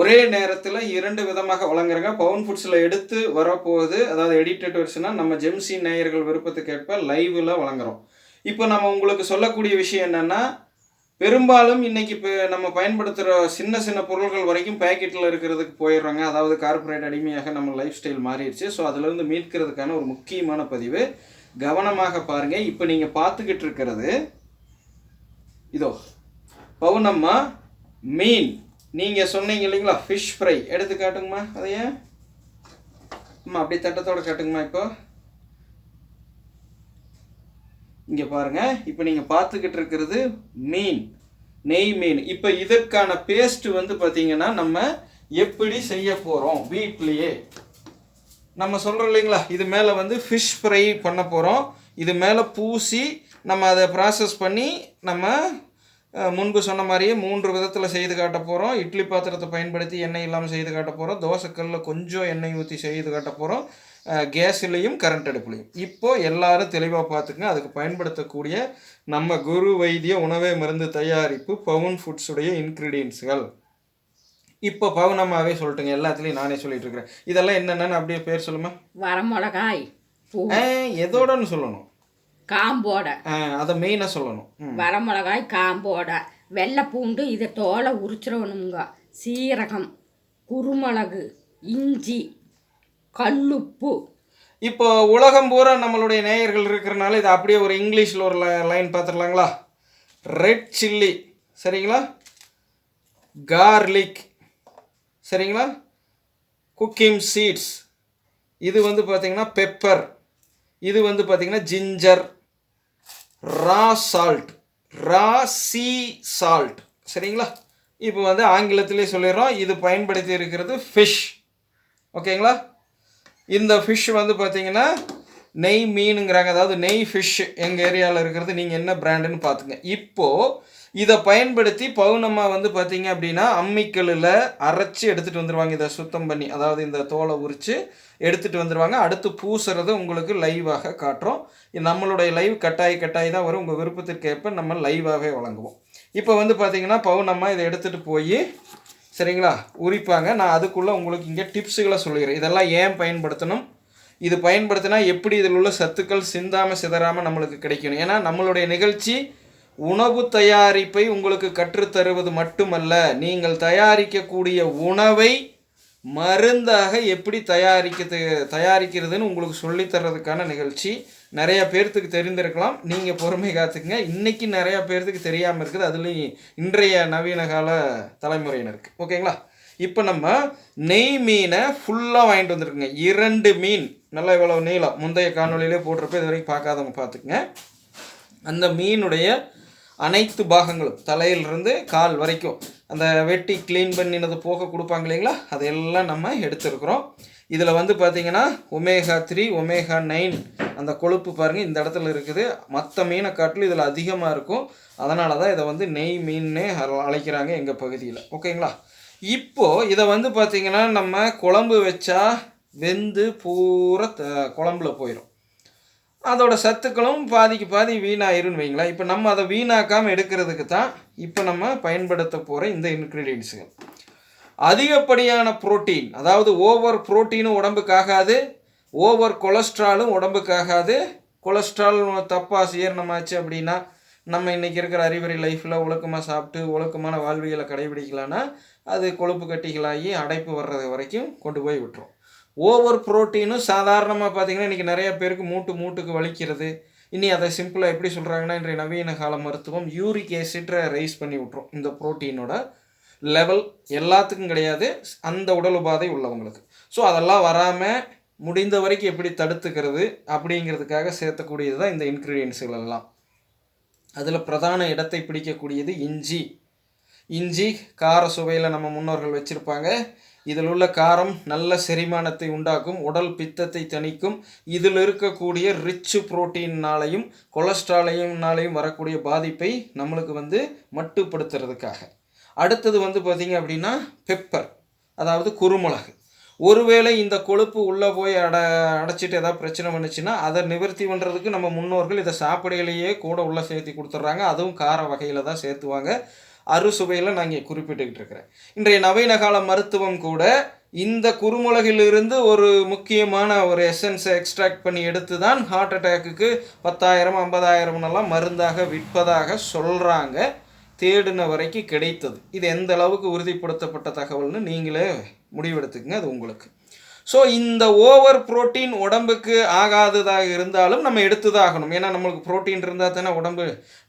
ஒரே நேரத்தில் இரண்டு விதமாக வழங்குறங்க. பவுன் ஃபுட்ஸில் எடுத்து வரப்போகுது. அதாவது எடிட்டட் வெர்ஷனாக நம்ம ஜெம்சி நேயர்கள் விருப்பத்துக்கேற்ப லைவில் வழங்குறோம். இப்போ நம்ம உங்களுக்கு சொல்லக்கூடிய விஷயம் என்னென்னா பெரும்பாலும் இன்றைக்கி இப்போ நம்ம பயன்படுத்துகிற சின்ன சின்ன பொருள்கள் வரைக்கும் பேக்கெட்டில் இருக்கிறதுக்கு போயிடுறாங்க. அதாவது கார்பரேட் அடிமையாக நம்ம லைஃப் ஸ்டைல் மாறிடுச்சு ஸோ அதிலிருந்து மீட்கிறதுக்கான ஒரு முக்கியமான பதிவு. கவனமாக பாருங்கள் இப்போ நீங்கள் பார்த்துக்கிட்டு இருக்கிறது இதோ பவுனம்மா மீன். நீங்கள் சொன்னீங்க இல்லைங்களா ஃபிஷ் ஃப்ரை எடுத்து காட்டுங்கம்மா அதையே. அம்மா அப்படியே தட்டத்தோடு காட்டுங்கம்மா இப்போ. இங்கே பாருங்கள் இப்போ நீங்கள் பார்த்துக்கிட்டு இருக்கிறது மீன் நெய் மீன். இப்போ இதற்கான பேஸ்ட் வந்து பார்த்தீங்கன்னா நம்ம எப்படி செய்ய போகிறோம் வீட்லேயே? நம்ம சொல்கிறோம் இல்லைங்களா இது மேலே வந்து ஃபிஷ் ஃப்ரை பண்ண போகிறோம் இது மேலே பூசி நம்ம அதை ப்ராசஸ் பண்ணி நம்ம முன்பு சொன்ன மாதிரியே மூன்று விதத்தில் செய்து காட்ட போகிறோம் இட்லி பாத்திரத்தை பயன்படுத்தி எண்ணெய் இல்லாமல் செய்து காட்ட போகிறோம் தோசைக்கல்லில் கொஞ்சம் எண்ணெய் ஊற்றி செய்து காட்ட போகிறோம் கேஸ்லேயும் கரண்ட் அடுப்புலையும். இப்போது எல்லாரும் தெளிவாக பார்த்துங்க அதுக்கு பயன்படுத்தக்கூடிய நம்ம குரு வைத்திய உணவே மருந்து தயாரிப்பு பவுன் ஃபுட்ஸுடைய இன்க்ரீடியன்ஸுகள். இப்போ பவுனம்மாவே சொல்லிட்டுங்க. எல்லாத்துலேயும் நானே சொல்லிட்டு இருக்கிறேன். இதெல்லாம் என்னென்னு அப்படியே பேர் சொல்லுமா? வரமிளகாய் எதோடன்னு சொல்லணும். காம்போட. அதை மெயினாக சொல்லணும். வரமிளகாய் காம்போட. வெள்ளை பூண்டு இதை தோலை உரிச்சிடணுங்க சீரகம் குருமிளகு இஞ்சி கல்லுப்பு. இப்போ உலகம் பூரா நம்மளுடைய நேயர்கள் இருக்கிறனால இது அப்படியே ஒரு இங்கிலீஷில் ஒரு லைன் பார்த்துடலாங்களா ரெட் சில்லி சரிங்களா? கார்லிக் சரிங்களா? குக்கிங் சீட்ஸ் இது வந்து பார்த்தீங்கன்னா பெப்பர் இது வந்து பார்த்தீங்கன்னா ginger raw salt raw sea salt சரிங்களா? இப்போ வந்து ஆங்கிலத்திலே சொல்லிடுறோம். இது பயன்படுத்தி இருக்கிறது ஃபிஷ் ஓகேங்களா இந்த ஃபிஷ் வந்து பார்த்திங்கன்னா நெய் மீனுங்கிறாங்க. அதாவது நெய் ஃபிஷ் எங்கள் ஏரியாவில் இருக்கிறது. நீங்கள் என்ன பிராண்டுன்னு பார்த்துங்க இப்போது இதை பயன்படுத்தி பௌர்ணமா வந்து பார்த்தீங்க அப்படின்னா அம்மிக்கல்லில் அரைச்சி எடுத்துகிட்டு வந்துடுவாங்க இதை சுத்தம் பண்ணி அதாவது இந்த தோலை உரித்து எடுத்துகிட்டு வந்துடுவாங்க அடுத்து பூசுறது உங்களுக்கு லைவாக காட்டுறோம். நம்மளுடைய லைவ் கட்டாய் கட்டாய் தான் வரும். உங்கள் விருப்பத்திற்கேற்ப நம்ம லைவாகவே வழங்குவோம். இப்போ வந்து பார்த்தீங்கன்னா பௌர்ணமா இதை எடுத்துகிட்டு போய் சரிங்களா? உரிப்பாங்க. நான் அதுக்குள்ளே உங்களுக்கு இங்கே டிப்ஸுகளை சொல்லிடுறேன் இதெல்லாம் ஏன் பயன்படுத்தணும்? இது பயன்படுத்தினா எப்படி இதில் உள்ள சத்துக்கள் சிந்தாமல் சிதறாமல் நம்மளுக்கு கிடைக்கணும். ஏன்னா நம்மளுடைய நிகழ்ச்சி உணவு தயாரிப்பை உங்களுக்கு கற்றுத்தருவது மட்டுமல்ல நீங்கள் தயாரிக்கக்கூடிய உணவை மருந்தாக எப்படி தயாரிக்கிறது தயாரிக்கிறதுன்னு உங்களுக்கு சொல்லித் தர்றதுக்கான நிகழ்ச்சி. நிறைய பேர்த்துக்கு தெரிந்திருக்கலாம். நீங்கள் பொறுமை காத்துக்குங்க. இன்றைக்கி நிறையா பேர்த்துக்கு தெரியாமல் இருக்குது. அதுலேயும் இன்றைய நவீன கால தலைமுறையினருக்கு. ஓகேங்களா? இப்போ நம்ம நெய் மீனை ஃபுல்லாக வாங்கிட்டு வந்துருக்குங்க. இரண்டு மீன். நல்லா இவ்வளோ நீளம். முந்தைய காணொளியிலே போட்டிருப்ப இது வரைக்கும் பார்க்காதவங்க பார்த்துக்குங்க. அந்த மீனுடைய அனைத்து பாகங்களும் தலையிலிருந்து கால் வரைக்கும் அந்த வெட்டி க்ளீன் பண்ணினது போக கொடுப்பாங்க இல்லைங்களா? அதையெல்லாம் நம்ம எடுத்துருக்குறோம். இதில் வந்து பார்த்தீங்கன்னா ஒமேகா த்ரீ ஒமேகா நைன் அந்த கொழுப்பு பாருங்கள் இந்த இடத்துல இருக்குது. மற்ற மீனை காட்டிலும் இதில் அதிகமாக இருக்கும். அதனால தான் இதை வந்து நெய் மீன்னே அழைக்கிறாங்க எங்கள் பகுதியில். ஓகேங்களா? இப்போது இதை வந்து பார்த்தீங்கன்னா நம்ம குழம்பு வச்சா வெந்து பூரா த- குழம்புல போயிடும் அதோட சத்துக்களும் பாதிக்கு பாதி வீணாயிருன்னு வைங்களேன் இப்போ நம்ம அதை வீணாக்காமல் எடுக்கிறதுக்கு தான் இப்போ நம்ம பயன்படுத்த போகிற இந்த இன்க்ரீடியன்ஸுகள் அதிகப்படியான புரோட்டீன் அதாவது ஓவர் புரோட்டீனும் உடம்புக்காகாது ஓவர் கொலஸ்ட்ராலும் உடம்புக்காகாது கொலஸ்ட்ரால் தப்பாக சீரணமாச்சு அப்படின்னா நம்ம இன்றைக்கி இருக்கிற அறிவுரை லைஃப்பில் ஒழுக்கமாக சாப்பிட்டு ஒழுக்கமான வாழ்வியலை கடைபிடிக்கலான்னா அது கொழுப்பு கட்டிகளாகி அடைப்பு வர்றது வரைக்கும் கொண்டு போய் விட்டுரும். ஓவர் புரோட்டீனும் சாதாரணமாக பார்த்தீங்கன்னா இன்றைக்கி நிறைய பேருக்கு மூட்டு மூட்டுக்கு வலிக்கிறது. இனி அதை சிம்பிளாக எப்படி சொல்கிறாங்கன்னா இன்றைய நவீன கால மருத்துவம் யூரிக் ஆசிட்ரை ரைஸ் பண்ணி விட்ரும் இந்த புரோட்டீனோட லெவல் எல்லாத்துக்கும் கிடையாது அந்த உடல் உபாதை உள்ளவங்களுக்கு. ஸோ அதெல்லாம் வராமல் முடிந்த வரைக்கும் எப்படி தடுத்துக்கிறது அப்படிங்கிறதுக்காக சேர்த்தக்கூடியது தான் இந்த இன்க்ரீடியன்ஸுகள் எல்லாம். அதில் பிரதான இடத்தை பிடிக்கக்கூடியது இஞ்சி. இஞ்சி கார சுவையில் நம்ம முன்னோர்கள் வச்சுருப்பாங்க. இதில் உள்ள காரம் நல்ல செரிமானத்தை உண்டாக்கும் உடல் பித்தத்தை தணிக்கும் இதில் இருக்கக்கூடிய ரிச்சு புரோட்டீன்னாலையும் கொலஸ்ட்ராலையும்னாலையும் வரக்கூடிய பாதிப்பை நம்மளுக்கு வந்து மட்டுப்படுத்துறதுக்காக. அடுத்தது வந்து பார்த்திங்க அப்படின்னா பெப்பர் அதாவது குருமிளகு. ஒருவேளை இந்த கொழுப்பு உள்ளே போய் அட அடைச்சிட்டு ஏதாவது பிரச்சனை பண்ணுச்சுன்னா அதை நிவர்த்தி பண்ணுறதுக்கு நம்ம முன்னோர்கள் இதை சாப்பிடையிலேயே கூட உள்ளே சேர்த்து கொடுத்துட்றாங்க. அதுவும் கார வகையில் தான் சேர்த்துவாங்க. அறுசுவையில் நான் இங்கே குறிப்பிட்டுக்கிட்டு இருக்கிறேன். இன்றைய நவீன கால மருத்துவம் கூட இந்த குறுமுளகிலிருந்து ஒரு முக்கியமான ஒரு எசன்ஸை எக்ஸ்ட்ராக்ட் பண்ணி எடுத்து தான் ஹார்ட் அட்டாக்குக்கு பத்தாயிரம் ஐம்பதாயிரம்னெல்லாம் மருந்தாக விற்பதாக சொல்கிறாங்க தேடின வரைக்கும் கிடைத்தது. இது எந்த அளவுக்கு உறுதிப்படுத்தப்பட்ட தகவல்னு நீங்களே முடிவெடுத்துக்கங்க அது உங்களுக்கு. ஸோ இந்த ஓவர் புரோட்டீன் உடம்புக்கு ஆகாததாக இருந்தாலும் நம்ம எடுத்துதாகணும். ஏன்னா நம்மளுக்கு புரோட்டீன் இருந்தால் தானே உடம்பு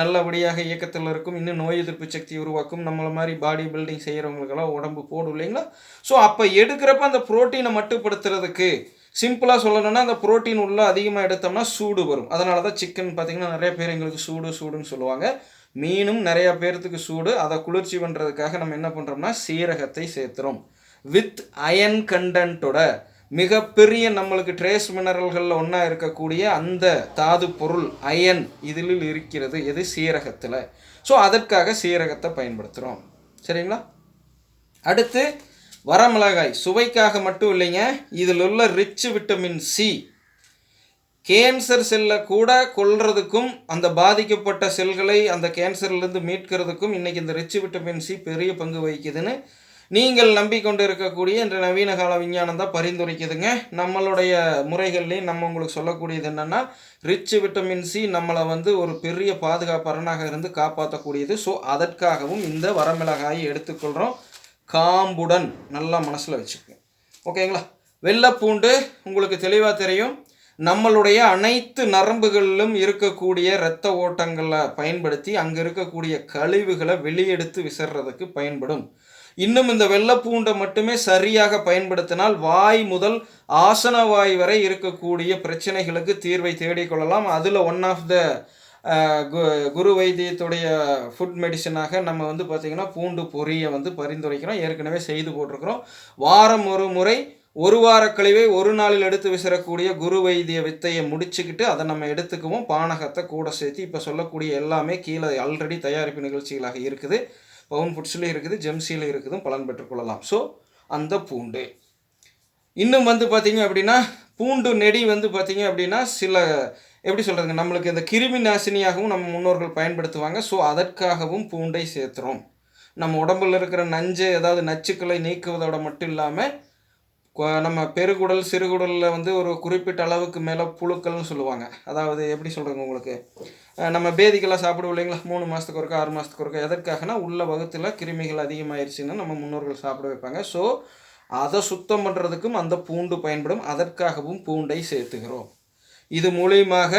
நல்லபடியாக இயக்கத்தில் இருக்கும். இன்னும் நோய் எதிர்ப்பு சக்தி உருவாக்கும். நம்மளை மாதிரி பாடி பில்டிங் செய்கிறவங்களுக்கெல்லாம் உடம்பு போடும் இல்லைங்களா? ஸோ அப்போ எடுக்கிறப்ப அந்த புரோட்டீனை மட்டுப்படுத்துறதுக்கு சிம்பிளாக சொல்லணும்னா அந்த புரோட்டீன் உள்ள அதிகமாக எடுத்தோம்னா சூடு வரும். அதனால தான் சிக்கன் பார்த்தீங்கன்னா நிறைய பேர் எங்களுக்கு சூடு சூடுன்னு சொல்லுவாங்க. மீனும் நிறையா பேர்த்துக்கு சூடு. அதை குளிர்ச்சி பண்ணுறதுக்காக நம்ம என்ன பண்ணுறோம்னா சீரகத்தை சேர்த்துறோம். வித் அயன் கண்டென்ட்டோட மிகப்பெரிய நம்மளுக்கு ட்ரேஸ் மினரல்களில் ஒன்றா இருக்கக்கூடிய அந்த தாது பொருள் அயன் இதில் இருக்கிறது எது? சீரகத்தில். ஸோ அதற்காக சீரகத்தை பயன்படுத்துகிறோம் சரிங்களா? அடுத்து வரமிளகாய். சுவைக்காக மட்டும் இல்லைங்க. இதில் உள்ள ரிச் விட்டமின் சி கேன்சர் செல்லை கூட கொள்றதுக்கும் அந்த பாதிக்கப்பட்ட செல்களை அந்த கேன்சர்லேருந்து மீட்கிறதுக்கும் இன்றைக்கி இந்த ரிச் விட்டமின் சி பெரிய பங்கு வகிக்குதுன்னு நீங்கள் நம்பிக்கொண்டு இருக்கக்கூடிய இந்த நவீன கால விஞ்ஞானம் தான் பரிந்துரைக்குதுங்க. நம்மளுடைய முறைகள்லேயும் நம்ம உங்களுக்கு சொல்லக்கூடியது என்னென்னா ரிச் விட்டமின் சி நம்மளை வந்து ஒரு பெரிய பாதுகாப்பரனாக இருந்து காப்பாற்றக்கூடியது. ஸோ அதற்காகவும் இந்த வரமிளகாயை எடுத்துக்கொள்கிறோம் காம்புடன் நல்லா மனசில் வச்சுக்கோங்க. ஓகேங்களா வெள்ளைப்பூண்டு உங்களுக்கு தெளிவாக தெரியும். நம்மளுடைய அனைத்து நரம்புகளிலும் இருக்கக்கூடிய இரத்த ஓட்டங்களை பயன்படுத்தி அங்கே இருக்கக்கூடிய கழிவுகளை வெளியெடுத்து விசர்றதுக்கு பயன்படும். இன்னும் இந்த வெள்ளப்பூண்டை மட்டுமே சரியாக பயன்படுத்தினால் வாய் முதல் ஆசன வாய் வரை இருக்கக்கூடிய பிரச்சனைகளுக்கு தீர்வை தேடிக்கொள்ளலாம் அதில் ஒன் ஆஃப் த குரு வைத்தியத்துடைய ஃபுட் மெடிசனாக நம்ம வந்து பார்த்திங்கன்னா பூண்டு பொரியை வந்து பரிந்துரைக்கிறோம். ஏற்கனவே செய்து போட்டிருக்கிறோம். வாரம் ஒரு முறை ஒரு வார கழிவை ஒரு நாளில் எடுத்து விசிறக்கூடிய குரு வைத்திய வித்தையை முடிச்சுக்கிட்டு அதை நம்ம எடுத்துக்குவோம். பானகத்தை கூட சேர்த்து இப்போ சொல்லக்கூடிய எல்லாமே கீழே ஆல்ரெடி தயாரிப்பு நிகழ்ச்சிகளாக இருக்குது. பவுன் ஃபுட்ஸ்லேயும் இருக்குது ஜெம்சியில் இருக்குதும் பலன் பெற்றுக்கொள்ளலாம் ஸோ அந்த பூண்டு. இன்னும் வந்து பார்த்திங்க அப்படின்னா பூண்டு நெடி வந்து பார்த்திங்க அப்படின்னா சில எப்படி சொல்கிறதுங்க நம்மளுக்கு இந்த கிருமி நாசினியாகவும் நம்ம முன்னோர்கள் பயன்படுத்துவாங்க. ஸோ அதற்காகவும் பூண்டை சேர்த்துறோம். நம்ம உடம்புல இருக்கிற நஞ்சு ஏதாவது நச்சுக்களை நீக்குவதோட மட்டும் இல்லாமல் நம்ம பெருகுடல் சிறுகுடலில் வந்து ஒரு குறிப்பிட்ட அளவுக்கு மேலே புழுக்கள்னு சொல்லுவாங்க. அதாவது எப்படி சொல்கிறேங்க உங்களுக்கு? நம்ம பேதிக்கெல்லாம் சாப்பிடுவோம் இல்லைங்களா? மூணு மாதத்துக்கு ஒருக்கா ஆறு மாதத்துக்கு ஒருக்கா. எதற்காகனா உள்ள வகுத்தில் கிருமிகள் அதிகமாயிருச்சுன்னு நம்ம முன்னோர்கள் சாப்பிட வைப்பாங்க. ஸோ அதை சுத்தம் பண்ணுறதுக்கும் அந்த பூண்டு பயன்படும். அதற்காகவும் பூண்டை சேர்த்துக்கிறோம். இது மூலியமாக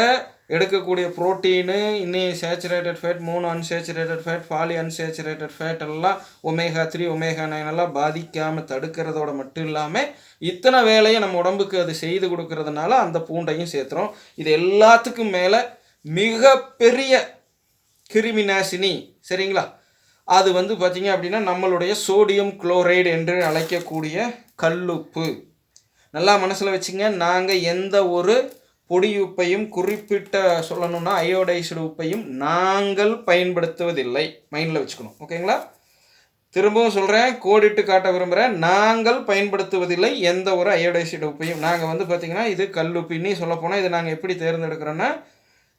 எடுக்கக்கூடிய புரோட்டீனு இன்னும் சேச்சுரேட்டட் ஃபேட் மூணு unsaturated fat poly unsaturated fat எல்லாம் ஒமேகா த்ரீ ஒமேகா நைன் எல்லாம் பாதிக்காமல் தடுக்கிறதோட மட்டும் இல்லாமல் இத்தனை வேலையை நம்ம உடம்புக்கு அது செய்து கொடுக்கறதுனால அந்த பூண்டையும் சேர்த்துறோம். இது எல்லாத்துக்கும் மேலே மிகப்பெரிய கிருமி நாசினி சரிங்களா? அது வந்து பார்த்தீங்க அப்படின்னா நம்மளுடைய சோடியம் குளோரைடு என்று அழைக்கக்கூடிய கல்லுப்பு. நல்லா மனசில் வச்சுங்க நாங்கள் எந்த ஒரு பொடி உப்பையும் குறிப்பிட்ட சொல்லணும்னா அயோடைஸ்டு உப்பையும் நாங்கள் பயன்படுத்துவதில்லை. மைண்டில் வச்சுக்கணும். ஓகேங்களா திரும்பவும் சொல்கிறேன் கோடிட்டு காட்ட விரும்புகிறேன் நாங்கள் பயன்படுத்துவதில்லை எந்த ஒரு அயோடைசைடு உப்பையும். நாங்கள் வந்து பார்த்திங்கன்னா இது கல்லுப்பின்னு சொல்லப்போனால் இதை நாங்கள் எப்படி தேர்ந்தெடுக்கிறோன்னா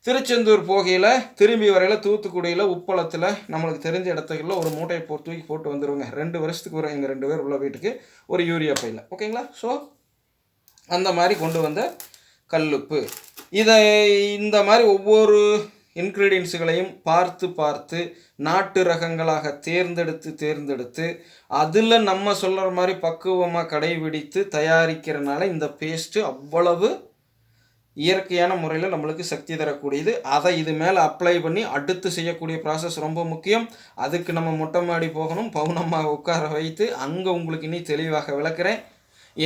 திருச்செந்தூர் போகையில் திரும்பி வரையில் தூத்துக்குடியில் உப்பளத்தில் நம்மளுக்கு தெரிஞ்ச இடத்துக்குள்ள ஒரு மூட்டையை போ தூக்கி போட்டு வந்துடுவோங்க ரெண்டு வருஷத்துக்கு வரும் எங்கள் ரெண்டு பேர் உள்ள வீட்டுக்கு ஒரு யூரியா பையில். ஓகேங்களா ஸோ அந்த மாதிரி கொண்டு வந்த கல்லுப்பு. இதை இந்த மாதிரி ஒவ்வொரு இன்க்ரீடியன்ஸுகளையும் பார்த்து பார்த்து நாட்டு ரகங்களாக தேர்ந்தெடுத்து தேர்ந்தெடுத்து அதில் நம்ம சொல்கிற மாதிரி பக்குவமாக கடைபிடித்து தயாரிக்கிறனால இந்த பேஸ்ட்டு அவ்வளவு இயற்கையான முறையில் நம்மளுக்கு சக்தி தரக்கூடியது. அதை இது மேலே அப்ளை பண்ணி அடுத்து செய்யக்கூடிய ப்ராசஸ் ரொம்ப முக்கியம். அதுக்கு நம்ம மொட்டை மாடி போகணும் பவுனமாக உட்கார வைத்து அங்கே உங்களுக்கு இனி தெளிவாக விளக்குறேன்.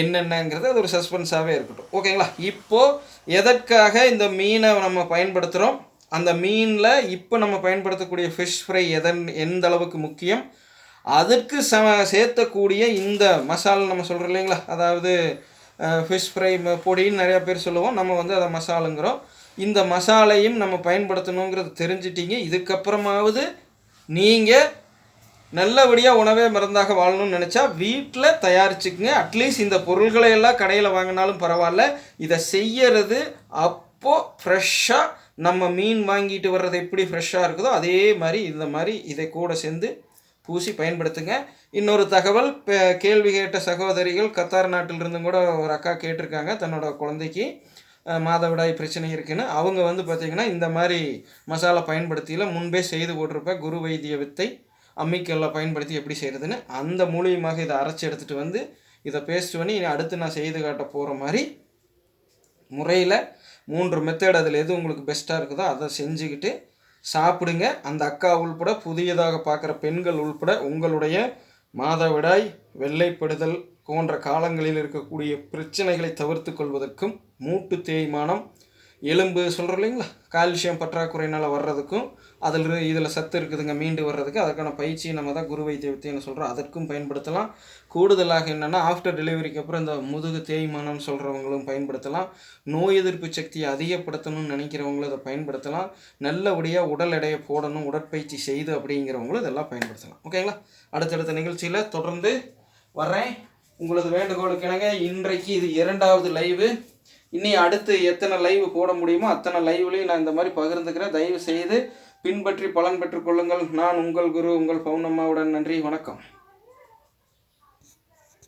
என்னென்னங்கிறது அது ஒரு சஸ்பென்ஸாகவே இருக்கட்டும். ஓகேங்களா இப்போது எதற்காக இந்த மீனை நம்ம பயன்படுத்துகிறோம் அந்த மீனில் இப்போ நம்ம பயன்படுத்தக்கூடிய ஃபிஷ் ஃப்ரை எதன் எந்த அளவுக்கு முக்கியம்? அதற்கு ச சேர்த்தக்கூடிய இந்த மசாலா நம்ம சொல்கிறோம் இல்லைங்களா? அதாவது ஃபிஷ் ஃப்ரை பொடின்னு நிறையா பேர் சொல்லுவோம். நம்ம வந்து அதை மசாலுங்கிறோம். இந்த மசாலையும் நம்ம பயன்படுத்தணுங்கிறது தெரிஞ்சிட்டிங்க. இதுக்கப்புறமாவது நீங்கள் நல்லபடியாக உணவே மருந்தாக வாழணும்னு நினச்சா வீட்டில் தயாரிச்சுக்குங்க. அட்லீஸ்ட் இந்த பொருள்களை எல்லாம் கடையில் வாங்கினாலும் பரவாயில்ல. இதை செய்யறது அப்போது ஃப்ரெஷ்ஷாக நம்ம மீன் வாங்கிட்டு வர்றது எப்படி ஃப்ரெஷ்ஷாக இருக்குதோ அதே மாதிரி இந்த மாதிரி இதை கூட சேர்ந்து பூசி பயன்படுத்துங்க. இன்னொரு தகவல் இப்போ கேள்வி கேட்ட சகோதரிகள் கத்தார் நாட்டிலிருந்தும் கூட ஒரு அக்கா கேட்டிருக்காங்க தன்னோட குழந்தைக்கு. மாதவிடாய் பிரச்சனை இருக்குன்னு. அவங்க வந்து பார்த்திங்கன்னா இந்த மாதிரி மசாலா பயன்படுத்தியில் முன்பே செய்து போட்டிருப்ப குரு வைத்திய வித்தை. அம்மிக்கல்லை பயன்படுத்தி எப்படி செய்கிறதுன்னு அந்த மூலியமாக இதை அரைச்சி எடுத்துகிட்டு வந்து இதை பேஸ்ட் பண்ணி இனி அடுத்து நான் செய்து காட்ட போகிற மாதிரி முறையில் மூன்று மெத்தட் அதில் எது உங்களுக்கு பெஸ்ட்டாக இருக்குதோ அதை செஞ்சுக்கிட்டு சாப்பிடுங்க. அந்த அக்கா உள்பட புதியதாக பார்க்குற பெண்கள் உள்பட உங்களுடைய மாதவிடாய் வெள்ளைப்படுதல் போன்ற காலங்களில் இருக்கக்கூடிய பிரச்சனைகளை தவிர்த்து கொள்வதற்கும் மூட்டு தேய்மானம் எலும்பு சொல்கிறோம் இல்லைங்களா? கால்சியம் பற்றாக்குறையினால் வர்றதுக்கும் அதில் இதில் சத்து இருக்குதுங்க மீண்டு வர்றதுக்கு அதற்கான பயிற்சியை நம்ம தான் குரு வைத்திய சொல்கிறோம் அதற்கும் பயன்படுத்தலாம். கூடுதலாக என்னென்னா ஆஃப்டர் டெலிவரிக்கு அப்புறம் இந்த முதுகு தேய்மானம்னு சொல்கிறவங்களும் பயன்படுத்தலாம். நோய் எதிர்ப்பு சக்தியை அதிகப்படுத்தணும்னு நினைக்கிறவங்களும் இதை பயன்படுத்தலாம். நல்லபடியாக உடல் எடையை போடணும் உடற்பயிற்சி செய்து அப்படிங்கிறவங்களும் இதெல்லாம் பயன்படுத்தலாம். ஓகேங்களா அடுத்தடுத்த நிகழ்ச்சியில் தொடர்ந்து வர்றேன். உங்களது வேண்டுகோளுக்கு இணங்க இன்றைக்கு இது இரண்டாவது லைவு இனி அடுத்து எத்தனை லைவ் போட முடியுமோ அத்தனை லைவ்லையும் நான் இந்த மாதிரி பகிர்ந்துக்கிறேன். தயவு செய்து பின்பற்றி பலன் பெற்றுக்கொள்ளுங்கள் நான் உங்கள் குரு உங்கள் பௌர்ணம்மாவுடன் நன்றி. வணக்கம்.